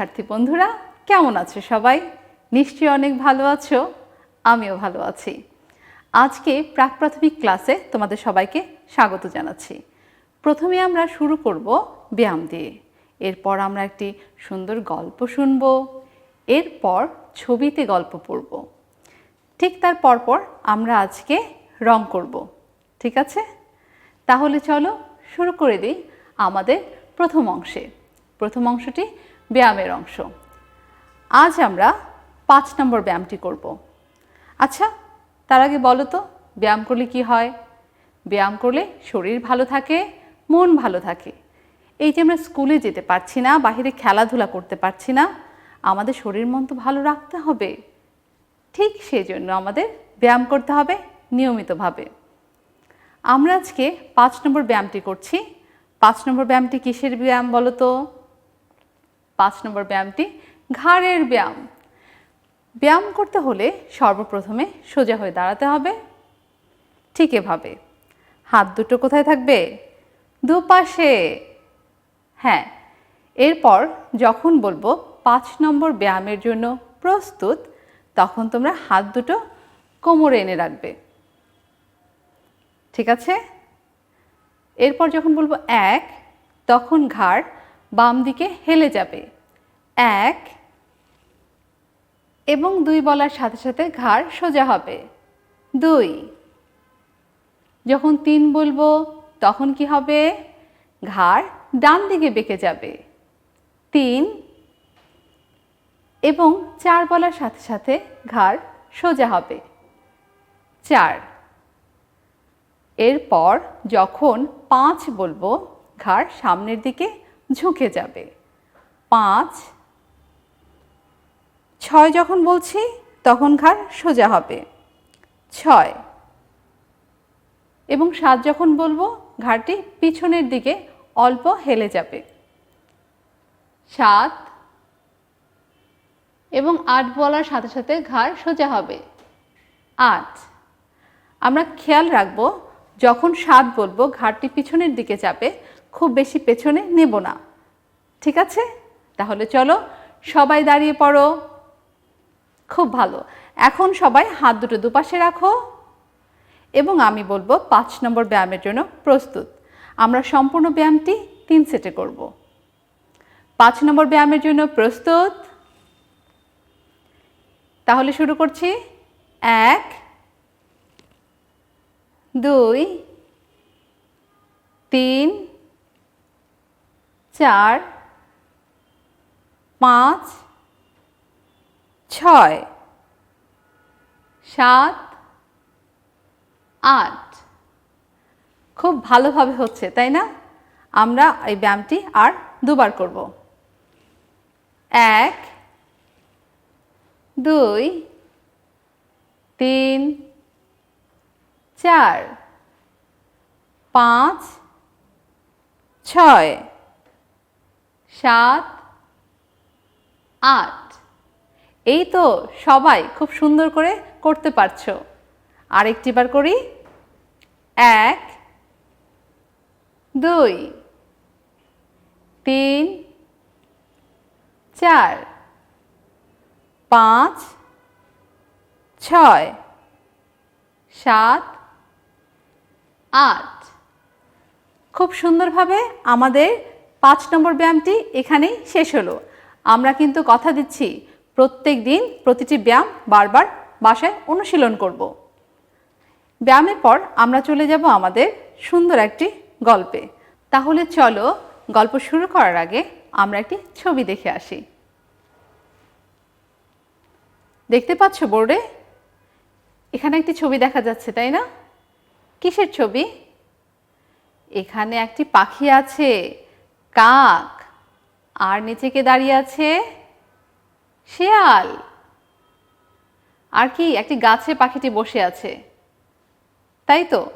শিক্ষার্থী বন্ধুরা, কেমন আছো সবাই? নিশ্চয়ই অনেক ভালো আছো, আমিও ভালো আছি। আজকে প্রাক প্রাথমিক ক্লাসে তোমাদের সবাইকে স্বাগত জানাচ্ছি। প্রথমে আমরা শুরু করব ব্যায়াম দিয়ে। এরপর আমরা একটি সুন্দর গল্প শুনব, এরপর ছবিতে গল্প পড়ব। ঠিক তার পরপর আমরা আজকে রং করব, ঠিক আছে? তাহলে চলো শুরু করে দিই আমাদের প্রথম অংশে। প্রথম অংশটি ব্যায়ামের অংশ। আজ আমরা পাঁচ নম্বর ব্যায়ামটি করব। আচ্ছা তার আগে বলো তো, ব্যায়াম করলে কি হয়? ব্যায়াম করলে শরীর ভালো থাকে, মন ভালো থাকে। এই যে আমরা স্কুলে যেতে পারছি না, বাহিরে খেলাধুলা করতে পারছি না, আমাদের শরীর মন তো ভালো রাখতে হবে। ঠিক সেই জন্য আমাদের ব্যায়াম করতে হবে নিয়মিতভাবে। আমরা আজকে পাঁচ নম্বর ব্যায়ামটি করছি। পাঁচ নম্বর ব্যায়ামটি কিসের ব্যায়াম বলো তো? পাঁচ নম্বর ব্যায়ামটি, ঘাড়ের ব্যায়াম। ব্যায়াম করতে হলে সর্বপ্রথমে সোজা হয়ে দাঁড়াতে হবে। ঠিক এভাবে। হাত দুটো কোথায় থাকবে? দুপাশে। হ্যাঁ এরপর যখন বলব পাঁচ নম্বর ব্যায়ামের জন্য প্রস্তুত, তখন তোমরা হাত দুটো কোমরে এনে রাখবে। ঠিক আছে? এরপর যখন বলব এক, তখন ঘাড় বাম দিকে হেলে যাবে। এক এবং দুই বলার সাথে সাথে ঘাড় সোজা হবে। দুই যখন তিন বলব, তখন কি হবে? ঘাড় ডান দিকে বেঁকে যাবে। তিন এবং চার বলার সাথে সাথে ঘাড় সোজা হবে। চার এরপর যখন পাঁচ বলব, ঘাড় সামনের দিকে ঝুঁকে যাবে। পাঁচ, ছয় যখন বলছি, তখন ঘাড় সোজা হবে। ছয়, এবং সাত যখন বলব, ঘাড়টি পিছনের দিকে অল্প হেলে যাবে। সাত, এবং আট বলার সাথে সাথে ঘাড় সোজা হবে। আট, আমরা খেয়াল রাখব, যখন সাত বলব, ঘাড়টি পিছনের দিকে যাবে খুব বেশি পেছনে নেব না। ঠিক আছে? তাহলে চলো, সবাই দাঁড়িয়ে পড়ো। খুব ভালো। এখন সবাই হাত দুটো দুপাশে রাখো এবং আমি বলব পাঁচ নম্বর ব্যায়ামের জন্য প্রস্তুত। আমরা সম্পূর্ণ ব্যায়ামটি তিন সেটে করব। পাঁচ নম্বর ব্যায়ামের জন্য প্রস্তুত। তাহলে শুরু করছি। এক, দুই, তিন চার, পাঁচ, ছয়, সাত, আট। খুব ভালোভাবে হচ্ছে, তাই না? আমরা এই ব্যায়ামটি আর দুবার করব। এক, দুই, তিন, চার, পাঁচ, ছয়। সাত, আট। এই তো সবাই খুব সুন্দর করে করতে পারছ। আরেকটি বার করি। এক, দুই, তিন, চার, পাঁচ, ছয়, সাত, আট। খুব সুন্দরভাবে আমাদের পাঁচ নম্বর ব্যায়ামটি এখানেই শেষ হলো। আমরা কিন্তু কথা দিচ্ছি, প্রত্যেক দিন প্রতিটি ব্যায়াম বারবার বাসায় অনুশীলন করব। ব্যায়ামের পর আমরা চলে যাব আমাদের সুন্দর একটি গল্পে। তাহলে চলো গল্প শুরু করার আগে আমরা একটি ছবি দেখে আসি। দেখতে পাচ্ছ বোর্ডে? এখানে একটি ছবি দেখা যাচ্ছে, তাই না? কিসের ছবি? এখানে একটি পাখি আছে। কাক। আর নিচে কে দাঁড়িয়ে আছে? শেয়াল। আর কি, একটি গাছে পাখিটি বসে আছে। তাই তো?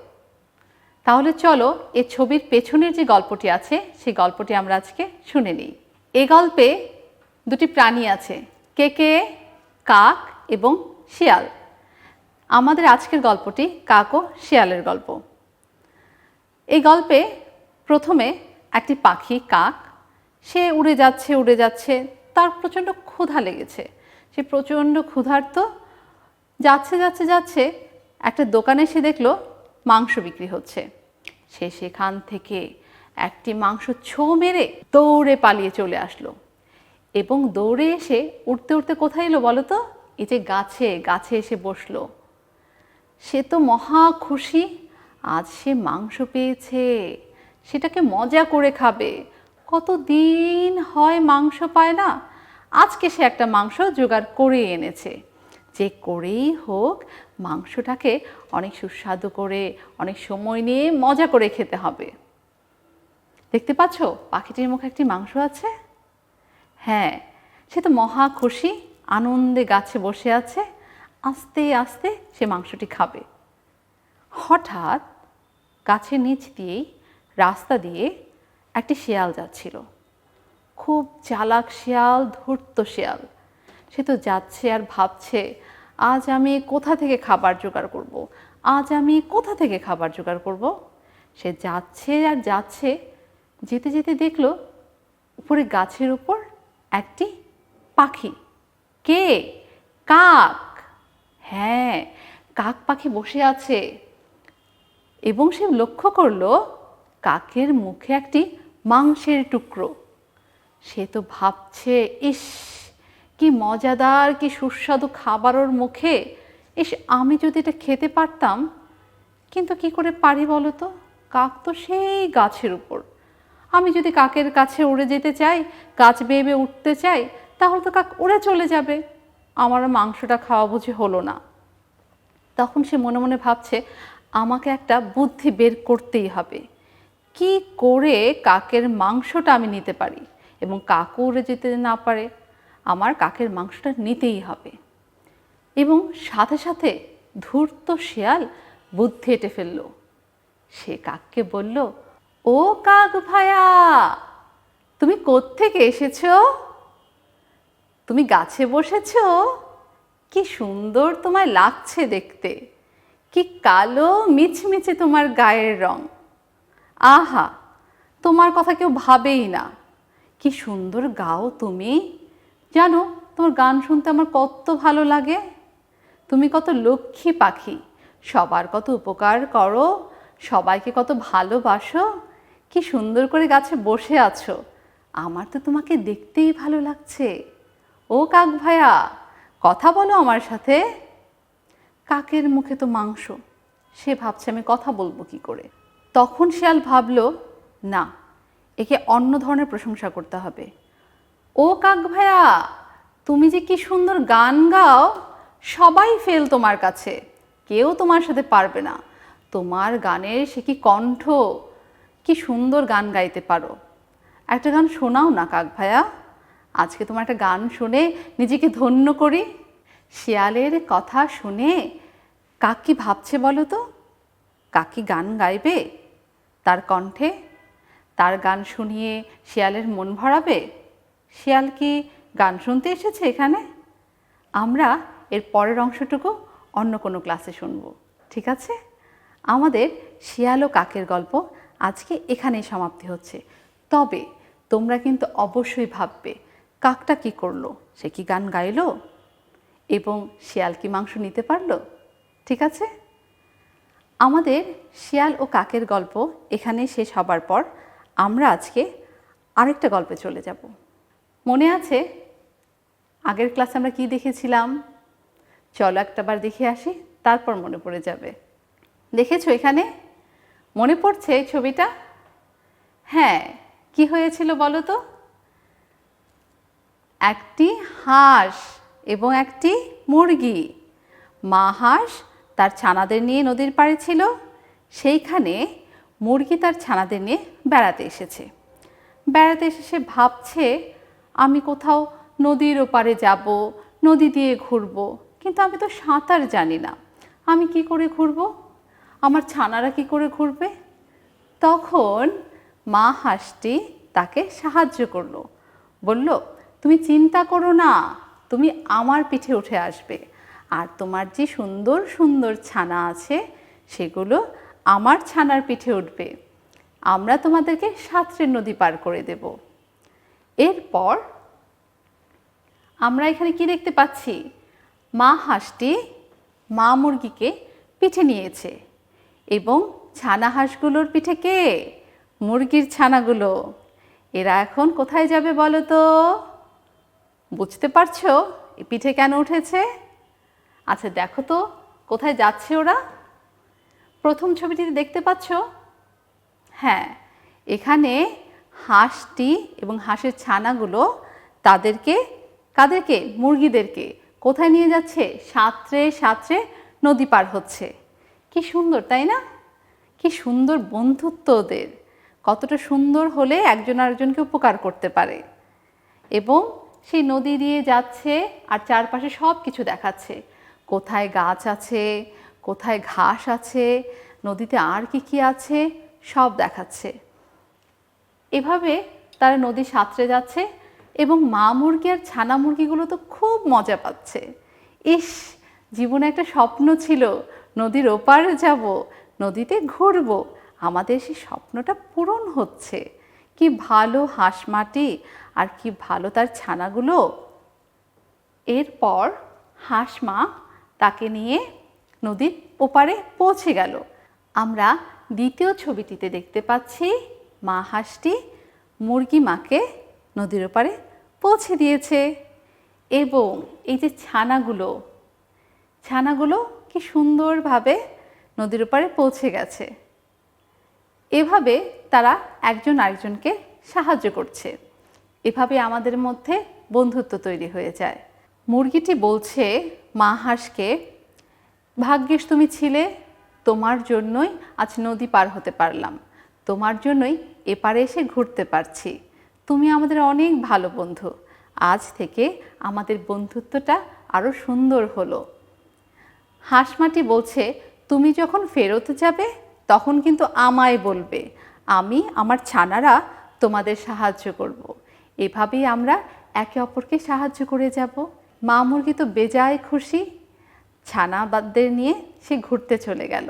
তাহলে চলো, এ ছবির পেছনের যে গল্পটি আছে, সেই গল্পটি আমরা আজকে শুনে নিই। এ গল্পে দুটি প্রাণী আছে, কে কে? কাক এবং শিয়াল। আমাদের আজকের গল্পটি কাক ও শিয়ালের গল্প। এই গল্পে প্রথমে একটি পাখি, কাক, সে উড়ে যাচ্ছে উড়ে যাচ্ছে, তার প্রচণ্ড ক্ষুধা লেগেছে। সে প্রচণ্ড ক্ষুধার্ত, যাচ্ছে যাচ্ছে যাচ্ছে, একটা দোকানে সে দেখল মাংস বিক্রি হচ্ছে। সে সেখান থেকে একটি মাংস ছো মেরে দৌড়ে পালিয়ে চলে আসলো। এবং দৌড়ে এসে উঠতে উঠতে কোথায় এলো বলো তো? এই যে গাছে গাছে এসে বসল। সে তো মহা খুশি, আজ সে মাংস পেয়েছে। সেটাকে মজা করে খাবে। কতদিন হয় মাংস পায় না? আজকে সে একটা মাংস জোগাড় করে এনেছে। যে করেই হোক, মাংসটাকে অনেক সুস্বাদু করে, অনেক সময় নিয়ে মজা করে খেতে হবে। দেখতে পাচ্ছ? পাখিটির মুখে একটি মাংস আছে। হ্যাঁ সে তো মহা খুশি, আনন্দে গাছে বসে আছে। আস্তে আস্তে সে মাংসটি খাবে। হঠাৎ গাছের নিচ দিয়েই রাস্তা দিয়ে একটি শিয়াল যাচ্ছিল। খুব চালাক শিয়াল, ধূর্ত শিয়াল। সে তো যাচ্ছে আর ভাবছে, আজ আমি কোথা থেকে খাবার জোগাড় করব। আজ আমি কোথা থেকে খাবার জোগাড় করব। সে যাচ্ছে আর যাচ্ছে, যেতে যেতে দেখল উপরে গাছের উপর একটি পাখি। কে? কাক? হ্যাঁ কাক পাখি বসে আছে। এবং সে লক্ষ্য করল কাকের মুখে একটি মাংসের টুকরো। সে তো ভাবছে, ইস, কি মজাদার, কি সুস্বাদু খাবার ওর মুখে। ইস, আমি যদি এটা খেতে পারতাম, কিন্তু কি করে পারি বলো তো? কাক তো সেই গাছের উপর। আমি যদি কাকের কাছে উড়ে যেতে চাই, গাছ বেয়ে বেয়ে উঠতে চাই, তাহলে তো কাক উড়ে চলে যাবে। আমার মাংসটা খাওয়া বুঝি হলো না। তখন সে মনে মনে ভাবছে, আমাকে একটা বুদ্ধি বের করতেই হবে। কি করে কাকের মাংসটা আমি নিতে পারি? এবং কাকও উড়ে যেতে না পারে, আমার কাকের মাংসটা নিতেই হবে। এবং সাথে সাথে ধূর্ত শেয়াল বুদ্ধি এঁটে ফেলল। সে কাককে বলল, ও কাক ভায়া, তুমি কোত্থেকে এসেছ? তুমি গাছে বসেছ? কি সুন্দর তোমায় লাগছে দেখতে। কি কালো মিচমিচে তোমার গায়ের রং। আহা, তোমার কথা কেউ ভাবেই না। কি সুন্দর গাও তুমি। জানো, তোমার গান শুনতে আমার কত ভালো লাগে। তুমি কত লক্ষ্মী পাখি, সবার কত উপকার করো, সবাইকে কত ভালোবাসো। কি সুন্দর করে গাছে বসে আছো। আমার তো তোমাকে দেখতেই ভালো লাগছে। ও কাক ভাইয়া কথা বলো আমার সাথে। কাকের মুখে তো মাংস, সে ভাবছে আমি কথা বলব কি করে। তখন শিয়াল ভাবল, না, একে অন্য ধরনের প্রশংসা করতে হবে। ও কাক ভাইয়া তুমি যে কি সুন্দর গান গাও, সবাই ফেল তোমার কাছে। কেউ তোমার সাথে পারবে না। তোমার গানের সে কি কণ্ঠ, কি সুন্দর গান গাইতে পারো। একটা গান শোনাও না কাক ভাইয়া আজকে তোমার একটা গান শুনে নিজেকে ধন্য করি। শিয়ালের কথা শুনে কাক কি ভাবছে বলো তো? কাক গান গাইবে? তার কণ্ঠে? তার গান শুনিয়ে শিয়ালের মন ভরাবে? শিয়াল কি গান শুনতে এসেছে এখানে? আমরা এর পরের অংশটুকু অন্য কোনো ক্লাসে শুনব, ঠিক আছে? আমাদের শিয়াল ও কাকের গল্প আজকে এখানেই সমাপ্তি হচ্ছে। তবে তোমরা কিন্তু অবশ্যই ভাববে, কাকটা কি করল? সে কি গান গাইলো? এবং শিয়াল কি মাংস নিতে পারল? ঠিক আছে? আমাদের শিয়াল ও কাকের গল্প এখানে শেষ হবার পর আমরা আজকে আরেকটা গল্পে চলে যাব। মনে আছে আগের ক্লাসে আমরা কি দেখেছিলাম? চলো একটাবার দেখে আসি, তারপর মনে পড়ে যাবে। দেখেছ এখানে? মনে পড়ছে এই ছবিটা? হ্যাঁ কি হয়েছিল বলো তো? একটি হাঁস এবং একটি মুরগি। মা হাঁস তার ছানাদের নিয়ে নদীর পাড়ে ছিল। সেইখানে মুরগি তার ছানাদের নিয়ে বেড়াতে এসেছে। বেড়াতে এসে সে ভাবছে, আমি কোথাও নদীর ওপারে যাব, নদী দিয়ে ঘুরবো, কিন্তু আমি তো সাঁতার জানি না। আমি কি করে ঘুরবো? আমার ছানারা কি করে ঘুরবে? তখন মা হাঁসটি তাকে সাহায্য করল। বলল, তুমি চিন্তা করো না, তুমি আমার পিঠে উঠে আসবে। আর তোমার যে সুন্দর সুন্দর ছানা আছে, সেগুলো আমার ছানার পিঠে উঠবে। আমরা তোমাদেরকে সাঁতরে নদী পার করে দেব। এরপর আমরা এখানে কি দেখতে পাচ্ছি? মা হাঁসটি মা মুরগিকে পিঠে নিয়েছে। এবং ছানা হাঁসগুলোর পিঠে কে? মুরগির ছানাগুলো। এরা এখন কোথায় যাবে বলো তো? বুঝতে পারছ? পিঠে কেন উঠেছে? আচ্ছা দেখো তো, কোথায় যাচ্ছে ওরা? প্রথম ছবিটিতে দেখতে পাচ্ছ? হ্যাঁ এখানে হাঁসটি এবং হাঁসের ছানাগুলো তাদেরকে, কাদেরকে? মুরগিদেরকে। কোথায় নিয়ে যাচ্ছে? সাঁতরে সাঁতরে নদী পার হচ্ছে। কি সুন্দর, তাই না? কি সুন্দর বন্ধুত্ব ওদের। কতটা সুন্দর হলে একজন আরেকজনকে উপকার করতে পারে। এবং সেই নদী দিয়ে যাচ্ছে আর চারপাশে সব কিছু দেখাচ্ছে। কোথায় গাছ আছে, কোথায় ঘাস আছে, নদীতে আর কি কি আছে, সব দেখাচ্ছে। এভাবে তারা নদী সাঁতরে যাচ্ছে এবং মা মুরগি আর ছানা মুরগিগুলো তো খুব মজা পাচ্ছে। ইস, জীবনে একটা স্বপ্ন ছিল, নদীর ওপার যাব, নদীতে ঘুরবো, আমাদের সেই স্বপ্নটা পূরণ হচ্ছে। কি ভালো হাঁস মাটি আর কি ভালো তার ছানাগুলো। এরপর হাঁস মা তাকে নিয়ে নদীর ওপারে পৌঁছে গেল। আমরা দ্বিতীয় ছবিটিতে দেখতে পাচ্ছি, মা হাঁসটি মুরগি মাকে নদীর ওপারে পৌঁছে দিয়েছে। এবং এই যে ছানাগুলো ছানাগুলো কি সুন্দরভাবে নদীর ওপারে পৌঁছে গেছে। এভাবে তারা একজন আরেকজনকে সাহায্য করছে। এভাবে আমাদের মধ্যে বন্ধুত্ব তৈরি হয়ে যায়। মুরগিটি বলছে, মা হাঁসকে, ভাগ্যিস তুমি ছিলে, তোমার জন্যই আজ নদী পার হতে পারলাম। তোমার জন্যই এপারে এসে ঘুরতে পারছি। তুমি আমাদের অনেক ভালো বন্ধু। আজ থেকে আমাদের বন্ধুত্বটা আরও সুন্দর হলো। হাঁসমাটি বলছে, তুমি যখন ফেরত যাবে, তখন কিন্তু আমায় বলবে। আমি আমার ছানারা তোমাদের সাহায্য করব। এভাবেই আমরা একে অপরকে সাহায্য করে যাব। মা মুরগি তো বেজায় খুশি। ছানাবাদদের নিয়ে সে ঘুরতে চলে গেল।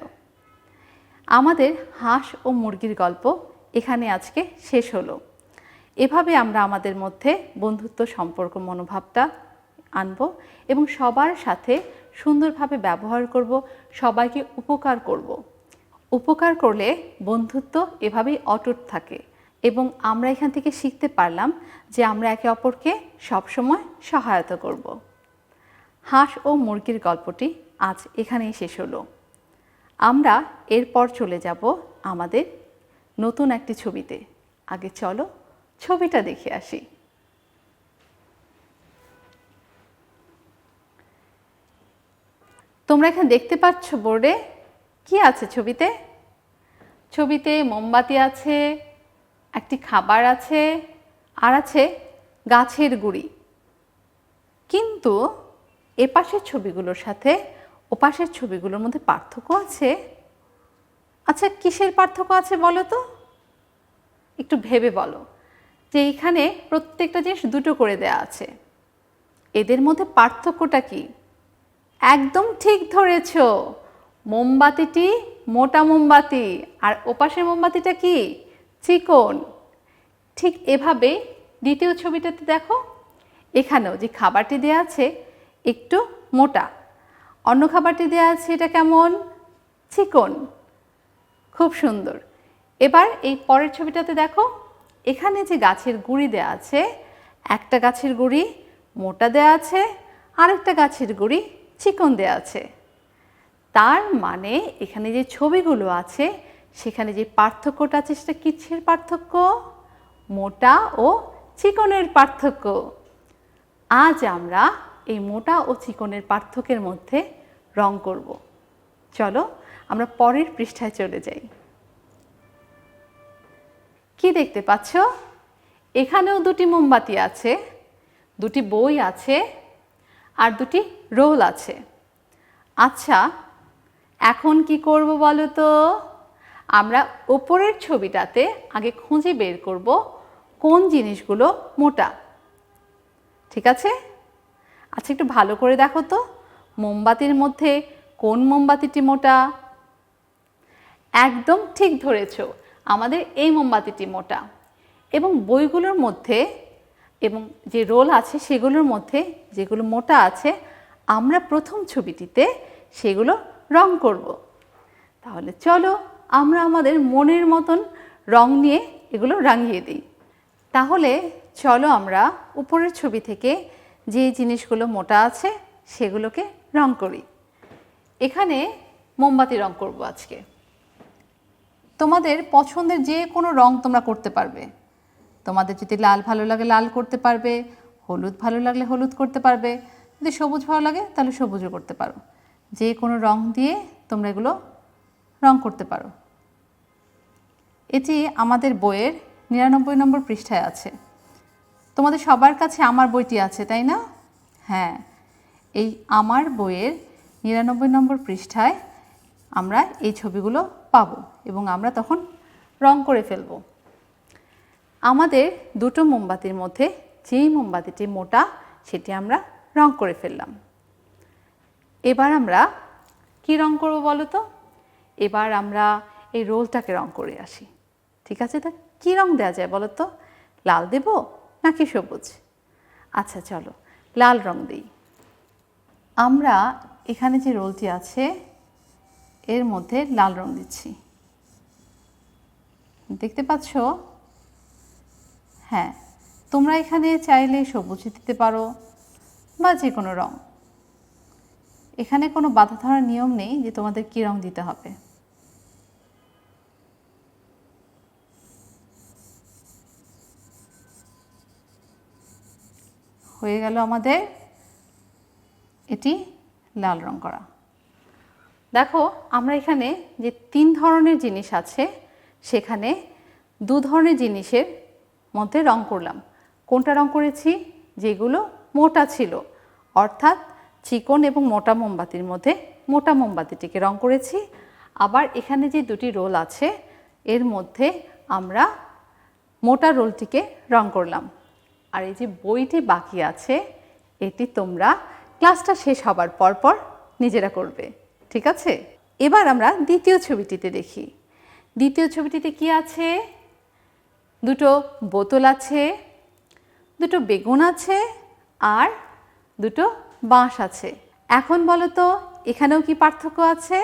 আমাদের হাঁস ও মুরগির গল্প এখানে আজকে শেষ হলো। এভাবে আমরা আমাদের মধ্যে বন্ধুত্ব সম্পর্ক মনোভাবটা আনব এবং সবার সাথে সুন্দরভাবে ব্যবহার করব, সবাইকে উপকার করব। উপকার করলে বন্ধুত্ব এভাবেই অটুট থাকে। এবং আমরা এখান থেকে শিখতে পারলাম যে আমরা একে অপরকে সবসময় সহায়তা করব। হাঁস ও মুরগির গল্পটি আজ এখানেই শেষ হলো। আমরা এরপর চলে যাব আমাদের নতুন একটি ছবিতে। আগে চলো ছবিটা দেখে আসি। তোমরা এখানে দেখতে পাচ্ছ বোর্ডে কি আছে ছবিতে? ছবিতে মোমবাতি আছে একটি খাবার আছে আর আছে গাছের গুড়ি। কিন্তু এপাশের ছবিগুলোর সাথে ওপাশের ছবিগুলোর মধ্যে পার্থক্য আছে। আচ্ছা কিসের পার্থক্য আছে বলো তো? একটু ভেবে বলো যে এইখানে প্রত্যেকটা জিনিস দুটো করে দেয়া আছে। এদের মধ্যে পার্থক্যটা কি? একদম ঠিক ধরেছ। মোমবাতিটি মোটা মোমবাতি আর ওপাশের মোমবাতিটা কি? চিকন। ঠিক এভাবে দ্বিতীয় ছবিটাতে দেখো, এখানেও যে খাবারটি দেওয়া আছে একটু মোটা। অন্য খাবারটি দেওয়া আছে এটা কেমন? চিকন। খুব সুন্দর। এবার এই পরের ছবিটাতে দেখো, এখানে যে গাছের গুঁড়ি দেওয়া আছে, একটা গাছের গুঁড়ি মোটা দেওয়া আছে, আরেকটা গাছের গুঁড়ি চিকন দেওয়া আছে। তার মানে এখানে যে ছবিগুলো আছে সেখানে যে পার্থক্যটা আছে সেটা কিসের পার্থক্য? মোটা ও চিকনের পার্থক্য। আজ আমরা এই মোটা ও চিকনের পার্থক্যের মধ্যে রং করব। চলো আমরা পরের পৃষ্ঠায় চলে যাই। কি দেখতে পাচ্ছ? এখানেও দুটি মোমবাতি আছে, দুটি বই আছে, আর দুটি রোল আছে। আচ্ছা এখন কি করব বলো তো? আমরা ওপরের ছবিটাতে আগে খুঁজে বের করব কোন জিনিসগুলো মোটা। ঠিক আছে? আচ্ছা একটু ভালো করে দেখো তো, মোমবাতির মধ্যে কোন মোমবাতিটি মোটা? একদম ঠিক ধরেছ, আমাদের এই মোমবাতিটি মোটা। এবং বইগুলোর মধ্যে এবং যে রোল আছে সেগুলোর মধ্যে যেগুলো মোটা আছে, আমরা প্রথম ছবিটিতে সেগুলো রং করব। তাহলে চলো আমরা আমাদের মনের মতন রং নিয়ে এগুলো রাঙিয়ে দিই। তাহলে চলো আমরা উপরের ছবি থেকে যে জিনিসগুলো মোটা আছে সেগুলোকে রং করি। এখানে মোমবাতি রং করব আজকে। তোমাদের পছন্দের যে কোনো রং তোমরা করতে পারবে। তোমাদের যদি লাল ভালো লাগে লাল করতে পারবে, হলুদ ভালো লাগলে হলুদ করতে পারবে। যদি সবুজ ভালো লাগে তাহলে সবুজও করতে পারো। যে কোনো রং দিয়ে তোমরা এগুলো রং করতে পারো। এটি আমাদের বইয়ের নিরানব্বই নম্বর পৃষ্ঠায় আছে। তোমাদের সবার কাছে আমার বইটি আছে, তাই না? হ্যাঁ এই আমার বইয়ের নিরানব্বই নম্বর পৃষ্ঠায় আমরা এই ছবিগুলো পাব এবং আমরা তখন রং করে ফেলব। আমাদের দুটো মোমবাতির মধ্যে যেই মোমবাতিটি মোটা, সেটি আমরা রং করে ফেললাম। এবার আমরা কি রং করব বলো তো? এবার আমরা এই রোলটাকে রং করে আসি। ঠিক আছে তা কী রং দেওয়া যায় বলো তো? লাল দেব নাকি সবুজ? আচ্ছা চলো, লাল রং দিই। আমরা এখানে যে রোলটি আছে, এর মধ্যে লাল রং দিচ্ছি। দেখতে পাচ্ছ? হ্যাঁ তোমরা এখানে চাইলে সবুজ দিতে পারো বা যে কোনো রং। এখানে কোনো বাধা ধরার নিয়ম নেই যে তোমাদের কী রং দিতে হবে। হয়ে গেল আমাদের এটি লাল রং করা। দেখো, আমরা এখানে যে তিন ধরনের জিনিস আছে, সেখানে দু ধরনের জিনিসের মধ্যে রং করলাম। কোনটা রং করেছি? যেগুলো মোটা ছিল। অর্থাৎ চিকন এবং মোটা মোমবাতির মধ্যে মোটা মোমবাতিটিকে রং করেছি। আবার এখানে যে দুটি রোল আছে, এর মধ্যে আমরা মোটা রোলটিকে রং করলাম। আর এই যে বইটি বাকি আছে, এটি তোমরা ক্লাসটা শেষ হবার পর পর নিজেরা করবে। ঠিক আছে? এবার আমরা দ্বিতীয় ছবিটিতে দেখি। দ্বিতীয় ছবিটিতে কি আছে? দুটো বোতল আছে, দুটো বেগুন আছে আর দুটো বাঁশ আছে। এখন বলো তো, এখানেও কি পার্থক্য আছে?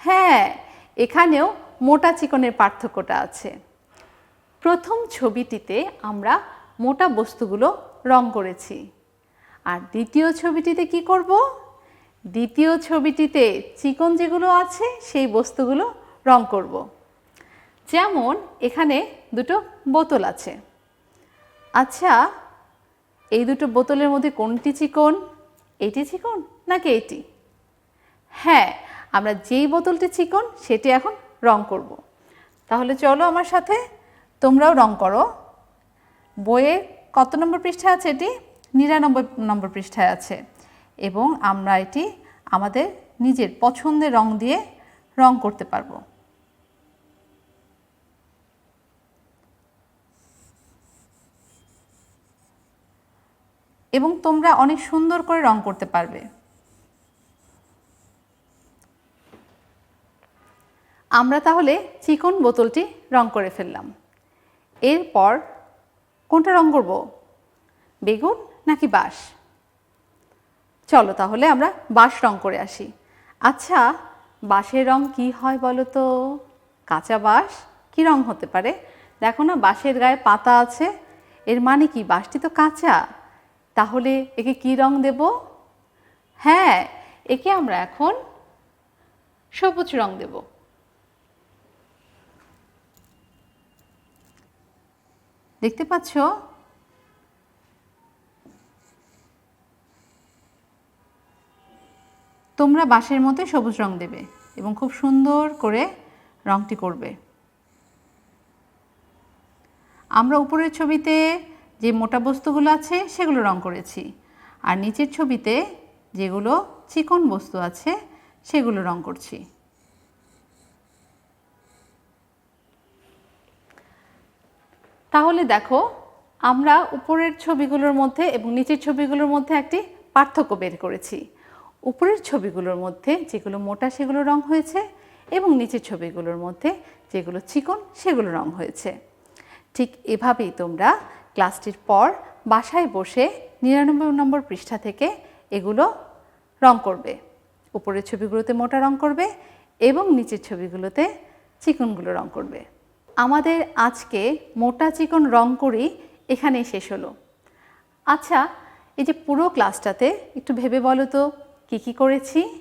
হ্যাঁ এখানেও মোটা চিকনের পার্থক্যটা আছে। প্রথম ছবিটিতে আমরা মোটা বস্তুগুলো রং করেছি। আর দ্বিতীয় ছবিটিতে কি করব? দ্বিতীয় ছবিটিতে চিকন যেগুলো আছে, সেই বস্তুগুলো রং করব। যেমন এখানে দুটো বোতল আছে। আচ্ছা এই দুটো বোতলের মধ্যে কোনটি চিকন, এটি চিকন নাকি এটি? হ্যাঁ আমরা যেই বোতলটি চিকন, সেটি এখন রং করব। তাহলে চলো আমার সাথে তোমরাও রং করো। বইয়ে কত নম্বর পৃষ্ঠায় আছে এটি? নিরানব্বই নম্বর পৃষ্ঠায় আছে। এবং আমরা এটি আমাদের নিজের পছন্দের রং দিয়ে রং করতে পারব। এবং তোমরা অনেক সুন্দর করে রং করতে পারবে। আমরা তাহলে চিকন বোতলটি রং করে ফেললাম। এরপর কোনটা রং করব? বেগুন নাকি বাঁশ? চলো তাহলে আমরা বাঁশ রং করে আসি। আচ্ছা বাঁশের রং কি হয় বলো তো? কাঁচা বাঁশ? কি রং হতে পারে? দেখো না, বাঁশের গায়ে পাতা আছে। এর মানে কি? বাঁশটি তো কাঁচা। তাহলে একে কি রং দেব? হ্যাঁ একে আমরা এখন সবুজ রং দেব। দেখতে পাচ্ছ? তোমরা বাঁশের মতো সবুজ রং দেবে এবং খুব সুন্দর করে রংটি করবে। আমরা উপরের ছবিতে যে মোটা বস্তুগুলো আছে সেগুলো রং করেছি আর নিচের ছবিতে যেগুলো চিকন বস্তু আছে সেগুলো রং করছি। তাহলে দেখো, আমরা উপরের ছবিগুলোর মধ্যে এবং নিচের ছবিগুলোর মধ্যে একটি পার্থক্য বের করেছি। উপরের ছবিগুলোর মধ্যে যেগুলো মোটা সেগুলো রং হয়েছে এবং নিচের ছবিগুলোর মধ্যে যেগুলো চিকন সেগুলো রং হয়েছে। ঠিক এভাবেই তোমরা ক্লাসটির পর বাসায় বসে নিরানব্বই নম্বর পৃষ্ঠা থেকে এগুলো রং করবে। উপরের ছবিগুলোতে মোটা রং করবে এবং নিচের ছবিগুলোতে চিকনগুলো রং করবে। আমাদের আজকে মোটা চিকন রং করেই এখানে শেষ হলো। আচ্ছা এই যে পুরো ক্লাসটাতে একটু ভেবে বলো তো, কী কী করেছি?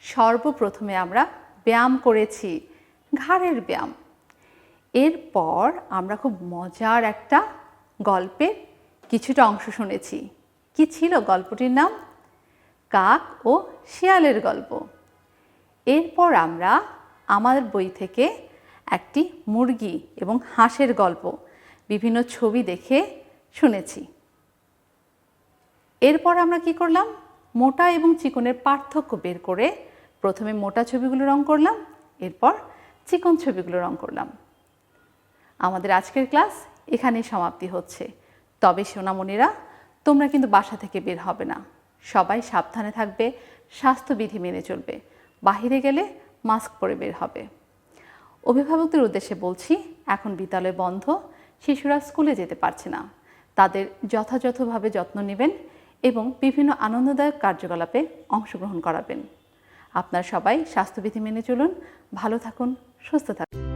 সর্বপ্রথমে আমরা ব্যায়াম করেছি, ঘাড়ের ব্যায়াম। এরপর আমরা খুব মজার একটা গল্পের কিছুটা অংশ শুনেছি। কি ছিল গল্পটির নাম? কাক ও শিয়ালের গল্প। এরপর আমরা আমাদের বই থেকে একটি মুরগি এবং হাঁসের গল্প। বিভিন্ন ছবি দেখে শুনেছি। এরপর আমরা কি করলাম? মোটা এবং চিকনের পার্থক্য বের করে প্রথমে মোটা ছবিগুলো রং করলাম, এরপর চিকন ছবিগুলো রং করলাম। আমাদের আজকের ক্লাস এখানেই সমাপ্তি হচ্ছে। তবে সোনামণিরা, তোমরা কিন্তু বাসা থেকে বের হবে না। সবাই সাবধানে থাকবে, স্বাস্থ্যবিধি মেনে চলবে। বাহিরে গেলে মাস্ক পরে বের হবে। অভিভাবকদের উদ্দেশ্যে বলছি, এখন বিদ্যালয় বন্ধ, শিশুরা স্কুলে যেতে পারছে না। তাদের যথাযথভাবে যত্ন নেবেন এবং বিভিন্ন আনন্দদায়ক কার্যকলাপে অংশগ্রহণ করাবেন। আপনার সবাই স্বাস্থ্যবিধি মেনে চলুন, ভালো থাকুন, সুস্থ থাকুন।